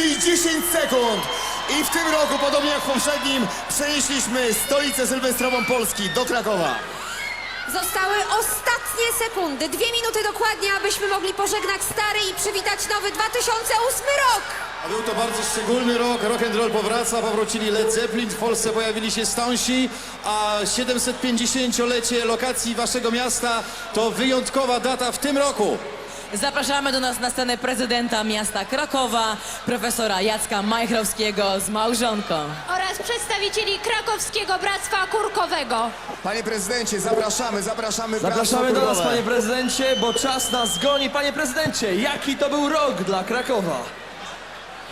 minuty i 10 sekund. I w tym roku, podobnie jak w poprzednim, przenieśliśmy stolicę sylwestrową Polski do Krakowa. Zostały ostatnie sekundy, dwie minuty dokładnie, abyśmy mogli pożegnać stary i przywitać nowy 2008 rok. A był to bardzo szczególny rok, rock and roll powraca, powrócili Led Zeppelin, w Polsce pojawili się Stonesi, a 750-lecie lokacji waszego miasta to wyjątkowa data w tym roku. Zapraszamy do nas na scenę prezydenta miasta Krakowa, profesora Jacka Majchrowskiego z małżonką. oraz przedstawicieli krakowskiego Bractwa Kurkowego. Panie prezydencie, zapraszamy, zapraszamy. Zapraszamy do nas, panie prezydencie, bo czas nas goni. Panie prezydencie, jaki to był rok dla Krakowa?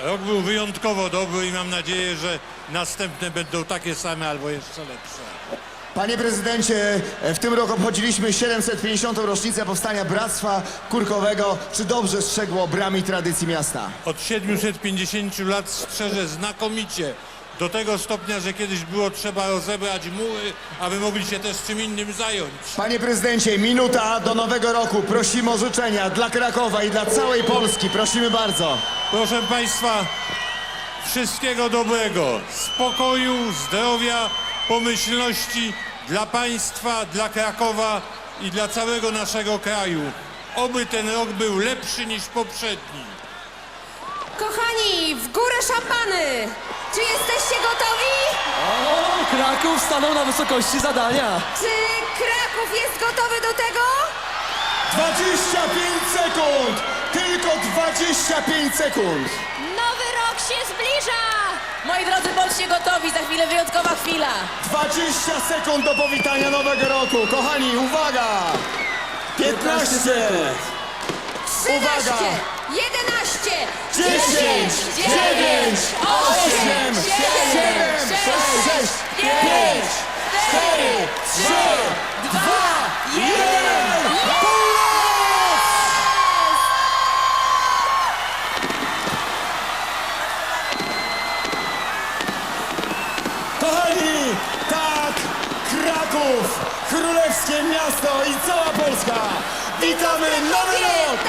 Rok był wyjątkowo dobry i mam nadzieję, że następne będą takie same albo jeszcze lepsze. Panie prezydencie, w tym roku obchodziliśmy 750. rocznicę powstania Bractwa Kurkowego. Czy dobrze strzegło brami tradycji miasta? Od 750 lat strzeże znakomicie. Do tego stopnia, że kiedyś było trzeba rozebrać mury, aby mogli się też czym innym zająć. Panie prezydencie, minuta do nowego roku. Prosimy o życzenia dla Krakowa i dla całej Polski. Prosimy bardzo. Proszę Państwa, wszystkiego dobrego, spokoju, zdrowia, pomyślności dla Państwa, dla Krakowa i dla całego naszego kraju. Oby ten rok był lepszy niż poprzedni. Kochani, w górę szampany! Czy jesteście gotowi? O, Kraków stanął na wysokości zadania. Czy Kraków jest gotowy do tego? 25 sekund! Tylko 25 sekund! Nowy rok się zbliża! Moi drodzy, bądźcie gotowi, za chwilę wyjątkowa chwila. 20 sekund do powitania nowego roku. Kochani, uwaga! 15, 13, Uwaga! 11, 10, 9, 8, 7, 6, 5, 4, 3, Nowy Rok!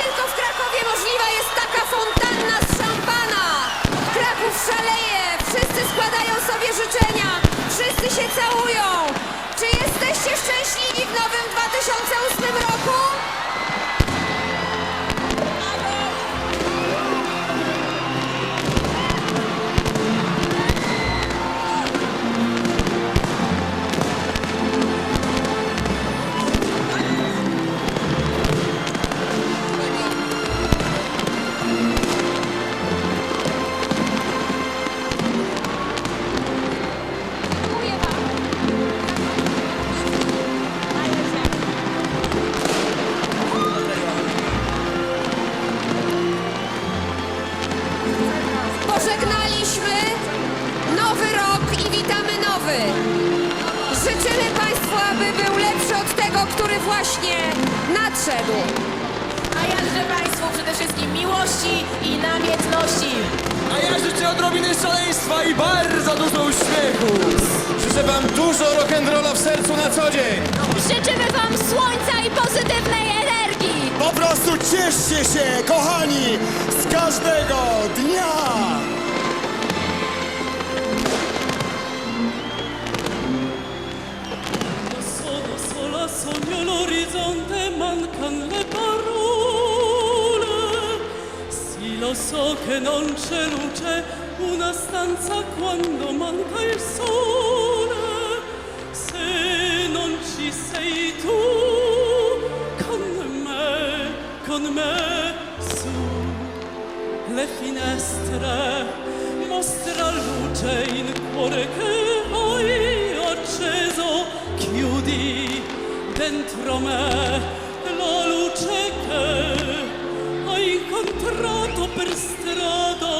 Tylko w Krakowie możliwa jest taka fontanna z szampana! Kraków szaleje, wszyscy składają sobie życzenia, wszyscy się całują! Czy jesteście szczęśliwi w nowym 2008 Pożegnaliśmy nowy rok i witamy nowy. Życzymy Państwu, aby był lepszy od tego, który właśnie nadszedł. A ja życzę Państwu przede wszystkim miłości i namiętności. A ja życzę odrobiny szaleństwa i bardzo dużo uśmiechu. Życzę wam dużo rock'n'rolla w sercu na co dzień. Życzymy wam słońca i pozytywnej energii! Po prostu cieszcie się, kochani, z każdego dnia! Sono sola, sogno l'orizzonte, mancan le parole. Sì, lo so che non c'è luce, una stanza quando manca il sole. Se non ci sei tu, con me su le finestre mostra luce in cuore che hai acceso chiudi dentro me la luce che hai incontrato per strada.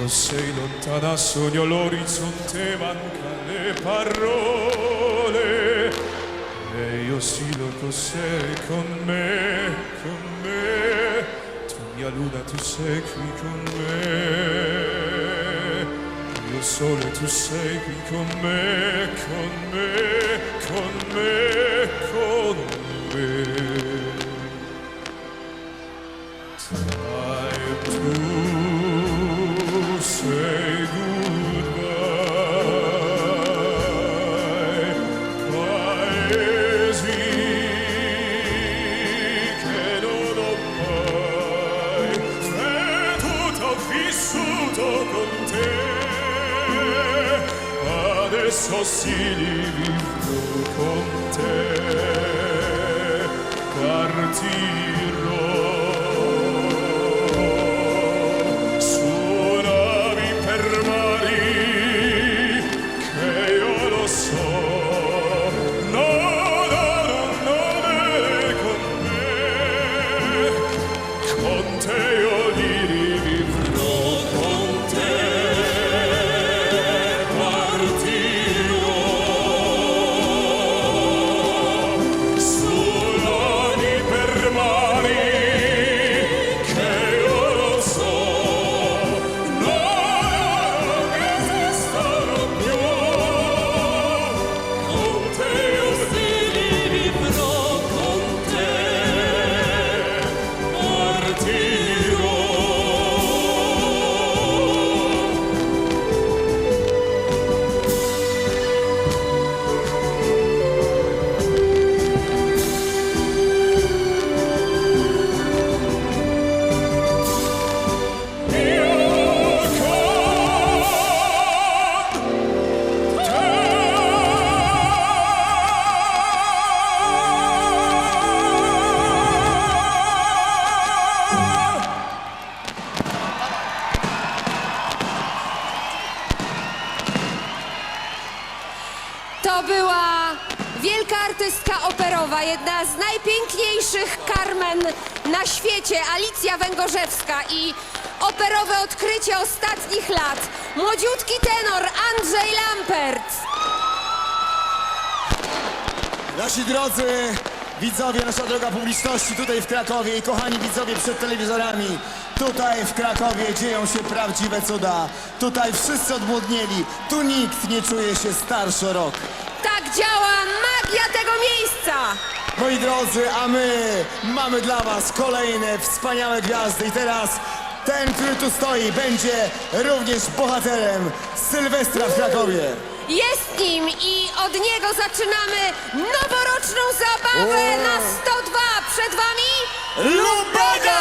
Quando sei lontana sogno l'orizzonte, manca le parole. E io sillogo sei con me, con me, tu mia luna tu sei qui con me, io sole tu sei qui con me, con me, con me, con me. adesso si livido con te, partirò. Jedna z najpiękniejszych Carmen na świecie, Alicja Węgorzewska i operowe odkrycie ostatnich lat, młodziutki tenor Andrzej Lampert. Nasi drodzy widzowie, nasza droga publiczności tutaj w Krakowie i kochani widzowie przed telewizorami, tutaj w Krakowie dzieją się prawdziwe cuda. Tutaj wszyscy odmłodnieli, tu nikt nie czuje się starszy rok. Tak działa magia tego miejsca. Moi drodzy, a my mamy dla was kolejne wspaniałe gwiazdy i teraz ten, który tu stoi, będzie również bohaterem Sylwestra w Krakowie. Jest nim i od niego zaczynamy noworoczną zabawę na 102. Przed wami Lubaga!